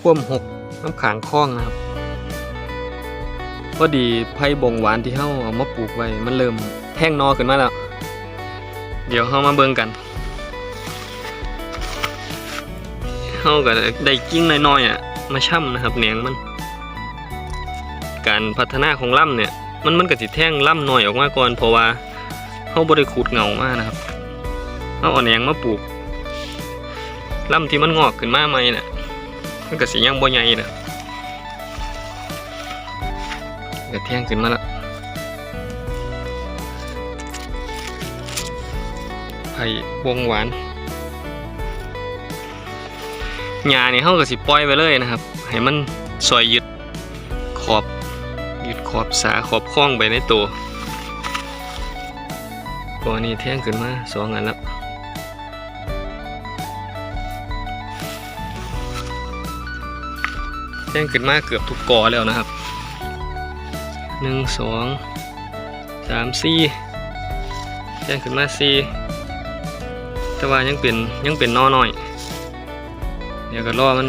คว่ำหกน้ำขางคล้องนะครับพอดีไผ่บงหวานที่เฮาเอามาปลูกไว้มันเริ่มแท่งนอขึ้นมาแล้ว เดี๋ยวเฮามาเบิ่งกันเฮาก็ได้กิ่งน้อยๆอะมาช่ำนะครับแหนงมัน การพัฒนาของล่ำเนี่ย มันมันก็สิแท่งล่ำน้อยออกมาก่อนเพราะว่าเฮาบ่ได้ขูดเงามานะครับเฮาเอาแหนงมาปลูกล่ำที่มันงอกขึ้นมาใหม่น่ะ มันก็สิยังบ่ใหญ่นะครับก็แท่งขึ้นมาล้วไผ่วงหวานหญ้านี่เฮาก็สิปล่อยไปเลยนะครับ ให้มันซอยยึดขอบยึดขอบสาขอบคล้องไปในตัวกอนี้แท่งขึ้นมาสองอันแล้ว แท่งขึ้นมาเกือบทุกกอแล้วนะครับหนึ่งสองสามสี่แท่งขึ้นมาสี่แต่ว่ายังเป็นยังเป็นนอหน่อย เดี๋ยวก็รอมัน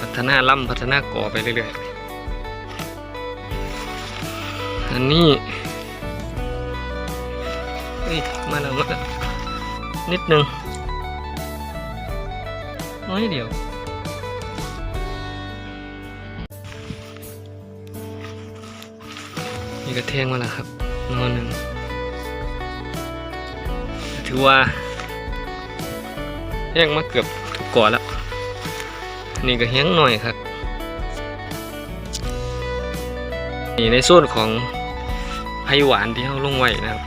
พัฒนาล่ำพัฒนาก่อไปเรื่อยๆ อันนี้เฮ้ยมาแล้วมาแล้วนิดนึงน้อยเดียว นี่ก็แทงมาแล้วครับนอนหนึ่งถือว่าแทงมาเกือบทุกก่อนแล้ว นี่ก็แห้งหน่อยครับ นี่ในส่วนของไผ่หวานที่เขาลงไว้นะครับ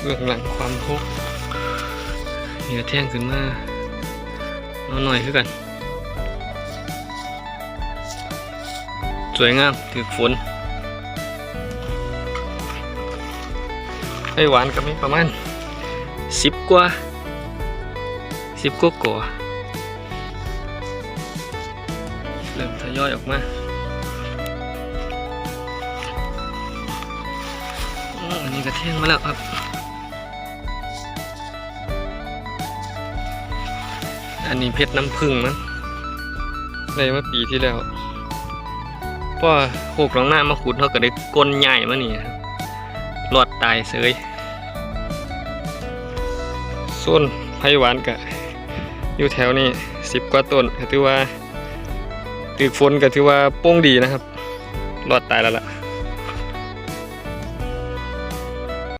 เบื้องหลังความทุกข์นี่ก็แท่งขึ้นมาเอาหน่อยคือกัน สวยงามถือฝนไผ่หวานก็มีประมาณสิบกว่าสิบกว่าก่อเริ่มทยอยออกมาอันนี้ก็เที่ยงมาแล้วครับอันนี้เพชรน้ำผึ้งมันได้เมื่อปีที่แล้ว พราะว่าโคกหลังหน้ามาขุดเขาก็ได้ก้นใหญ่มานี่ครับรอดตายเสยส่วนไผ่หวานกะอยู่แถวนี้สิบกว่าต้นก็ถือว่าตื๊กฝนก็ถือว่าโป้งดีนะครับรอดตายแล้วล่ะ